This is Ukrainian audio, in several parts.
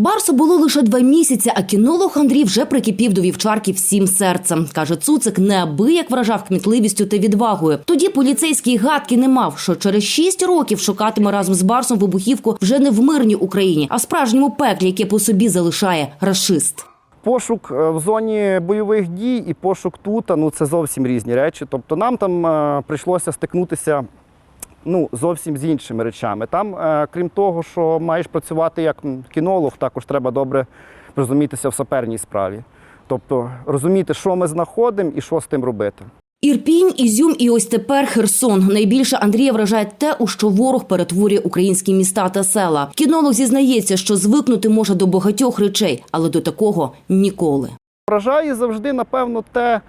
Барсу було лише два місяці, а кінолог Андрій вже прикипів до вівчарки всім серцем. Каже, цуцик неабияк вражав кмітливістю та відвагою. Тоді поліцейський гадки не мав, що через шість років шукатиме разом з Барсом вибухівку вже не в мирній Україні, а в справжньому пеклі, яке по собі залишає рашист. Пошук е, в зоні бойових дій і пошук тут ну це зовсім різні речі. Тобто нам там е, прийшлося стикнутися ну, зовсім з іншими речами. Там, е, крім того, що маєш працювати як кінолог, також треба добре розумітися в саперній справі. Тобто розуміти, що ми знаходимо і що з тим робити. Ірпінь, Ізюм і ось тепер Херсон. Найбільше Андрія вражає те, у що ворог перетворює українські міста та села. Кінолог зізнається, що звикнути може до багатьох речей, але до такого ніколи. Вражає завжди, напевно, те,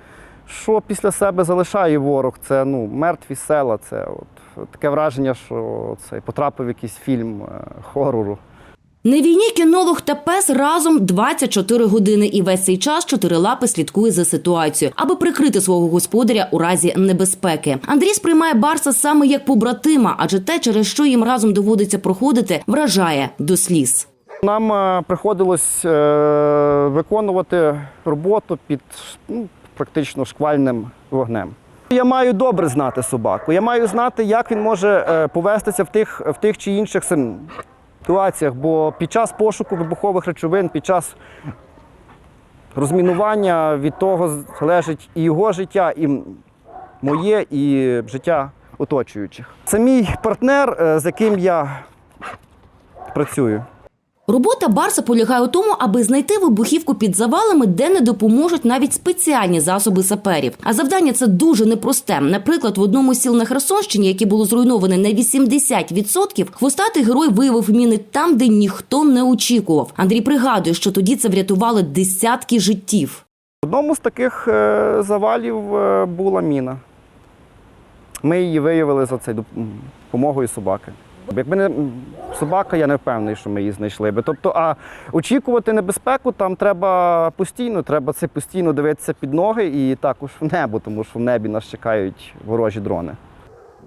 що після себе залишає ворог. Це ну, мертві села. Це от, таке враження, що це потрапив в якийсь фільм е, хорору. На війні кінолог та пес разом 24 години, і весь цей час чотирилапи слідкує за ситуацією, аби прикрити свого господаря у разі небезпеки. Андрій сприймає Барса саме як побратима, адже те, через що їм разом доводиться проходити, вражає до сліз. Нам е, приходилось е, виконувати роботу під ну, практично шквальним вогнем. Я маю добре знати собаку. Я маю знати, як він може е, повестися в тих, в тих чи інших ситуаціях, бо під час пошуку вибухових речовин, під час розмінування від того залежить і його життя, і моє, і життя оточуючих. Це мій партнер, е, з яким я працюю. Робота Барса полягає у тому, аби знайти вибухівку під завалами, де не допоможуть навіть спеціальні засоби саперів. А завдання це дуже непросте. Наприклад, в одному з сіл на Херсонщині, яке було зруйноване на 80%, хвостатий герой виявив міни там, де ніхто не очікував. Андрій пригадує, що тоді це врятувало десятки життів. В одному з таких е, завалів е, була міна. Ми її виявили за це допомогою собаки. Якби не собака, я не впевнений, що ми її знайшли би. Тобто, а очікувати небезпеку там треба постійно, треба це постійно дивитися під ноги і також в небо, тому що в небі нас чекають ворожі дрони.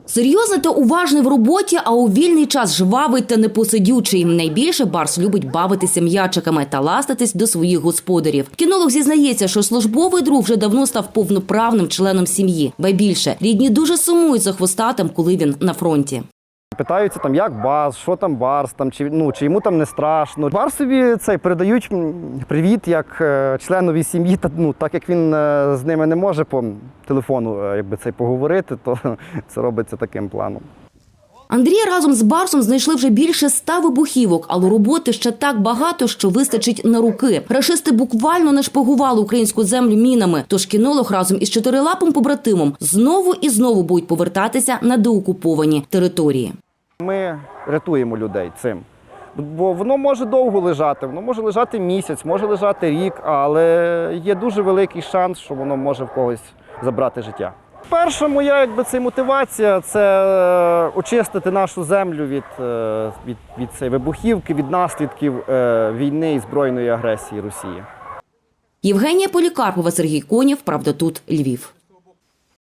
Серйозний та уважний в роботі, а у вільний час жвавий та непосидючий. Найбільше Барс любить бавитися м'ячиками та ластитись до своїх господарів. Кінолог зізнається, що службовий друг вже давно став повноправним членом сім'ї. Ба більше рідні дуже сумують за хвостатим, коли він на фронті. Питаються там, як Барс, що там Барс, там, чи, ну, чи йому там не страшно. Барсові цей передають привіт як е, членові сім'ї, та, ну, так як він е, з ними не може по телефону е, якби, цей, поговорити, то це робиться таким планом. Андрій разом з Барсом знайшли вже більше ста вибухівок, але роботи ще так багато, що вистачить на руки. Рашисти буквально не шпигували українську землю мінами. Тож кінолог разом із чотирилапим побратимом знову і знову будуть повертатися на деокуповані території. Ми рятуємо людей цим. Бо воно може довго лежати, воно може лежати місяць, може лежати рік, але є дуже великий шанс, що воно може в когось забрати життя. Перша моя якби, це мотивація це е, очистити нашу землю від, е, від, від цієї вибухівки, від наслідків е, війни і збройної агресії Росії. Євгенія Полікарпова, Сергій Конєв. Правда, тут Львів.